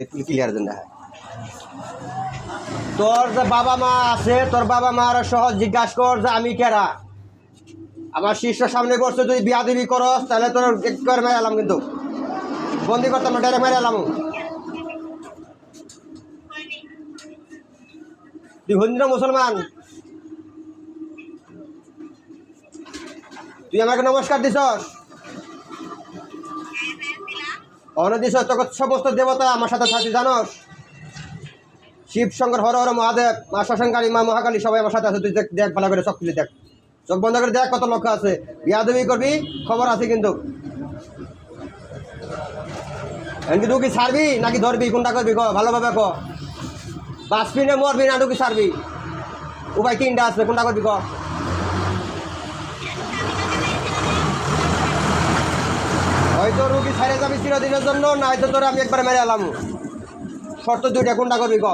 Clear দেন না। তোর যে বাবা মা আছে, তোর বাবা মা মার সহজ জিজ্ঞাসা কর যে আমি কেরা। আমার শিষ্য সামনে বসছে, তুই বিয়া দিবি করস, তাহলে তোর করে মেরে এলাম কিন্তু। বন্দি করতাম না, ডাইরেক্ট মেরে এলাম তুই হিন্দু মুসলমান? তুই আমাকে নমস্কার দিছস? তোকে সমস্ত দেবতা আমার সাথে থাকি জানস? শিব শঙ্কর হর হর মহাদেব, মা শ্মশানকালী, মা মহাকালী, সবাই আমার সাথে আছে, তুই দেখ দেখ ভালো করে খুলে দেখ। চোখ বন্ধ করে দেখ কত লক্ষ্য আছে। বিয়া দেবী করবি, খবর আছে কিন্তু। এমনি তুই কি ছাড়বি নাকি ধরবি? কোনটা করবি ক? ভালোভাবে ক। বাঁচবি না মরবি না, তুই ছাড়বি? উপায় তিনটা আছে, কোনটা করবি ক? হয়তো রুগী ছাড়ে যাবি চিরদিনের জন্য না হয়তো তোর আমি একবার মেরে এলাম শর্ত দুইটা, কোনটা করবি ক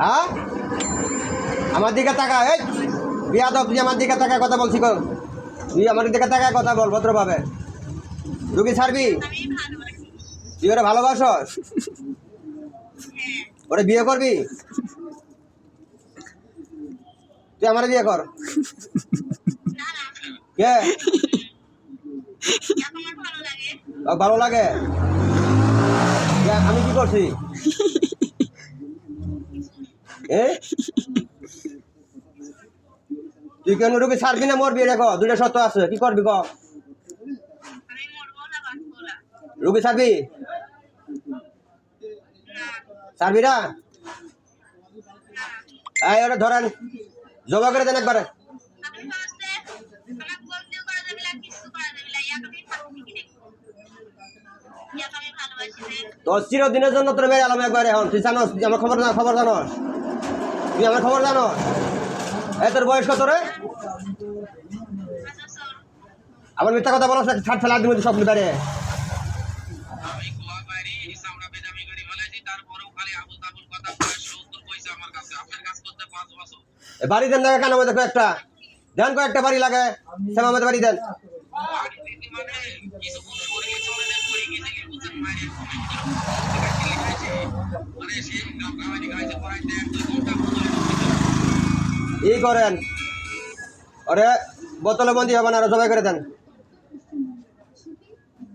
হ্যাঁ? আমার দিকে তাকা, এই বিয়া দাও তুই আমার দিকে তাকায় কথা বলছি কর তুই আমার দিকে তাকায় কথা বল ভদ্রভাবে। রুগী ছাড়বি? তুই ওরা ভালোবাসস? ওরে বিয়ে করবি? তুই আমার বিয়ে কর। কে? ভালো লাগে? আমি কি করছি? তুই কেন রুগী ছাড়বি না, মরবি? দেখো, দুইটা সত্য আছে। কি করবি ক? রুগী ছাড়বি? ছাড়বি না? ধরেন। জমা করে দেন একবারে। তোর চিরদিনের জন্য তোর মেয়ে আলাম একবারে এখন। তুই জানোস, তুই আমার খবর খবর জানোস? তুই আমার খবর জানোস? এই তোর বয়স কত রে? আমার মিথ্যা কথা বলো ছাড় ফেলা দিবি সব এ, বাড়ি দেন দেখে কেন দেখো একটা দেন কয়েকটা বাড়ি লাগে। সেবা আমাদের বাড়ি দেন। ই করেন। ওরে বোতলে বন্দি হবে না জবাই করে দেন।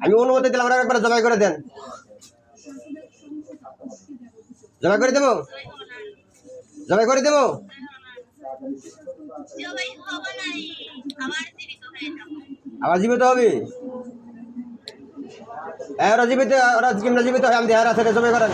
আমি অনুমতি দিলাম একবার জবাই করে দেন। জবাই করে দেবো? জবাই করে দেবো? আবার জীবিত হবি? হ্যাঁ ওরা জীবিত ওরা কিমরা জীবিত হয় আমি দেহার আছে জবাই করেন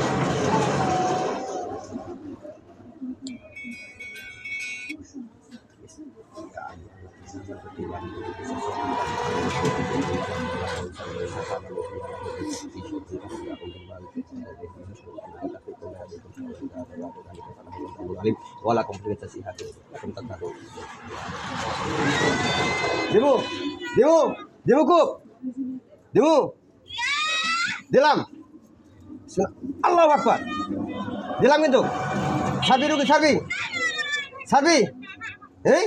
wala komplikasi sa hati akong tagtaro Dimu Dimu Dimu ko Dimu দিলাম। আল্লাহ আকবার। দিলাম কিন্তু। ছাবি রুগী ছাবি ছাবি এই?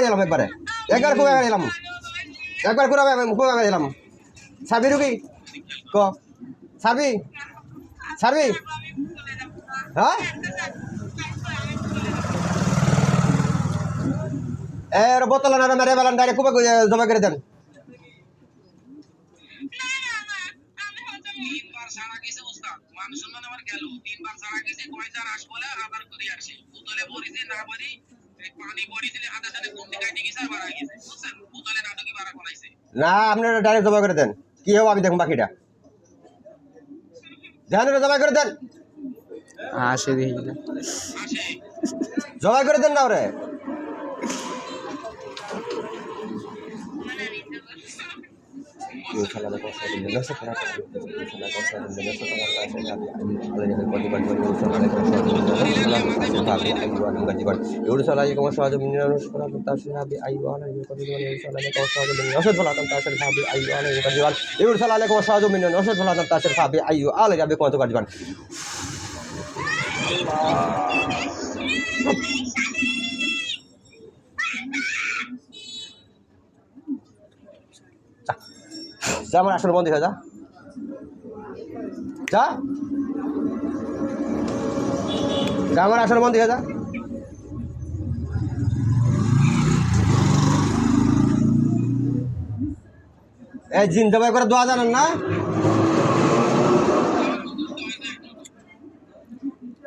এলাম একবারে। একবার খুব এলাম একবার করে খুব ছাবি রুগী ক? ছাবি ছাড়বি হ্যাঁ? এর বোতল না মেরে বেলান ডাইরেক্ট খুব জমা করে দেন। তিনবার ছাড়া গেছে উস্তাদ মান সম্মান আমার গেল তিনবার ছাড়া গেছে কয়বার আস বলে আবার করে আসে বোতলে ভরিছে না ভরি এই পানি ভরিছিল হাতে সাথে কম দিকে গেছে আর বাড়া গেছে বুঝছেন বোতলে নাটকি বাড়া করাইছে না আপনি ডাইরেক্ট জমা করে দেন কি হবে আমি দেখুন বাকিটা ধ্যান জমা করে দেন আসে দেখি না আসে জমা করে দেন না ওরে আইয়ু যা আমার আসলে বন্ধ যা। যা। যা আমার আসলে বন্ধ যা। এই জিন জবাই করে দোয়া জানেন না।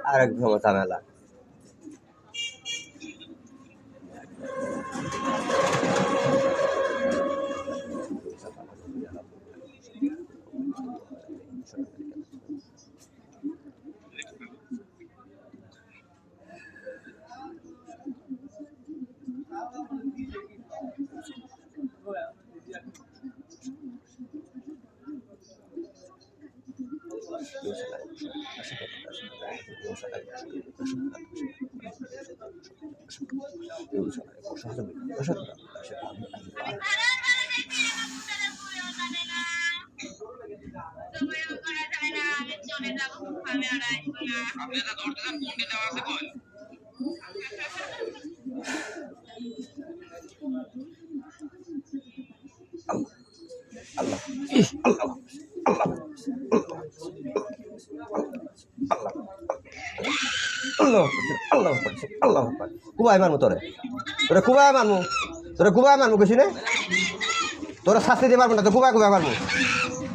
আরেক ঘুমো ঝামেলা। আপনি এটা ধরতে চান কোনটি দেওয়া আছে কই আল্লাহ আল্লাহ কুবাই মারমু তোরে। তোরে কুবাই মারমু। তোরে কুবাই মারমু কিছু নে। তোরা শাস্তি দিয়ে পারব না তো কুবাই কুবাই মারমু।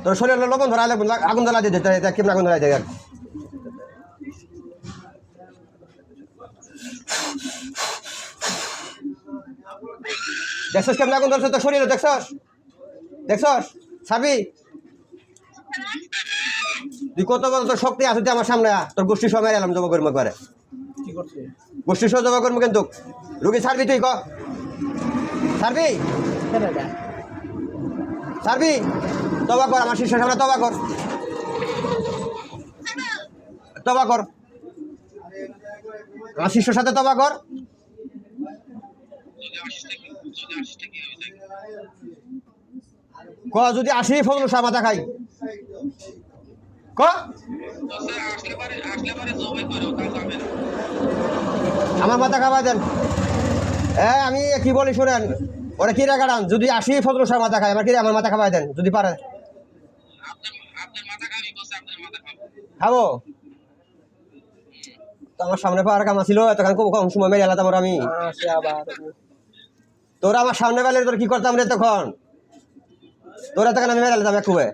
তোর শরীরে লবণ ধরা লাগবে, আগুন জ্বালা দিয়ে কেমন আগুন দেয় দেখ। দেখছস কেমন আগুন ধরছে তোর শরীরে, দেখছস? দেখছস? সাবি? তুই কত বড় তোর শক্তি আছে আমার সামনে। তোর গোষ্ঠী সবাই এলাম জমা করে কি করছে গোষ্ঠী সহ করব কিন্তু। রুগী ছাড়বি তুই, ক? ছাড়বি? ছাড়বি? তবা কর, আমার শিষ্যের সামনে তবা কর। তবা কর। আমার শিষ্যর সাথে তবা কর। কি, যদি আসি ফজল মাথা খাই। ক? আমার মাথা খাওয়াই দেন। এ, আমি কি বলি শুনেন? ওরা কি রাখান যদি আসি ফজল শাহ মাথা খাই আমার কি আমার মাথা খাওয়াই দেন, যদি পারে। খাবি? তো আমার সামনে পাওয়ার কাম ছিল এতক্ষণ খুব কম সময় মেরে এলাম আমি। তোরা আমার সামনে পেলে তোর কি করতাম রে তখন? তোরা তখন আমি মেরে এলাম খুবে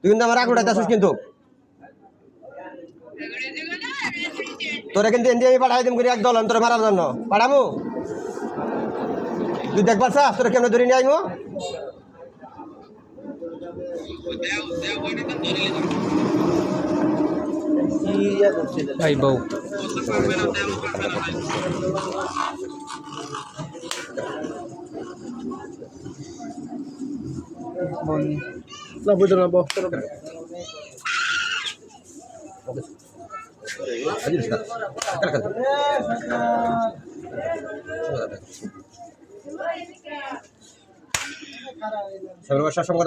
তুই কিন্তু আমার আগুন আসিস কিন্তু। তোরা কিন্তু এনডিএ আমি পাঠাই দিম করি একদল আমি তোরা মারার জন্য। পাঠামু? তুই দেখবার চাস তোরা কেমন ধরে নিয়ে আইমু? ভাই বউ। না না না বুঝলো না বক্স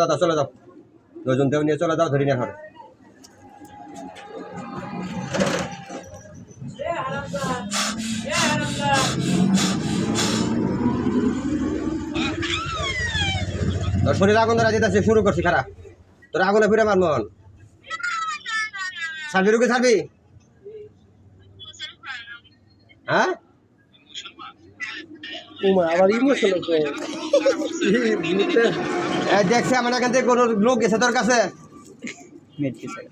দাদা চলে যাও দুজন দেও নিয়ে চলে যাও ধরে নিয়ে ঘরে শরীর আগুন ধরা যেতেছে, শুরু করছি খারাপ তোর আগুনে ফিরে মার মন ছাড়বি রুগী ছাড়বি। হ্যাঁ? আবার দেখছে আমার এখান থেকে কোনো লোক গেছে তোর কাছে? মেটকে স্যার?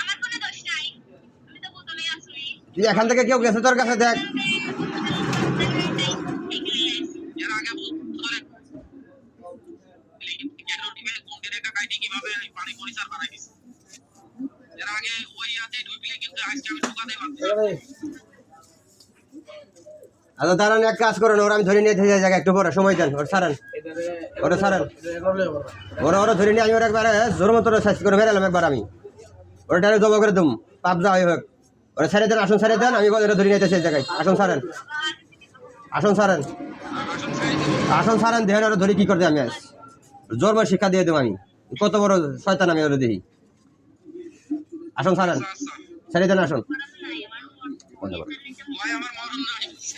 আমার কোনো দোষ নাই। আমি তো বোতলেই আসি তুই এখান থেকে কেউ গেছে তোর কাছে দেখ। কাইটি পানি পরিষ্কার বানাই দিছে। এর আগে ওই ইয়াতে ঢুকলে কিন্তু আজকে আমি ঢুকাতে আচ্ছা দাঁড়ান, এক কাজ করেন, ওরা আমি ধরে নিয়ে জায়গা একটু পরে, সময় দেন, ওর ওরা ওরা ধরে নিয়ে আমি ওরা একবার জোর মতো সাইজ করে বেরালাম একবার আমি। ওরা ডাইরেক্ট জমা করে দুম, পাপ যা হোক। ওরা ছেড়ে দেন, আসন ছেড়ে দেন, আমি ওরা ধরে নিয়ে সেই জায়গায়। আসন সারেন আসন সারেন আসন সারেন দেহেন ওরা ধরে কি করতে আমি আজ? জোর শিক্ষা দিয়ে দেবো আমি। কত বড় শয়তান আমি ওরে দেখি? আসুন সারান সারিয়ে দেন আসন।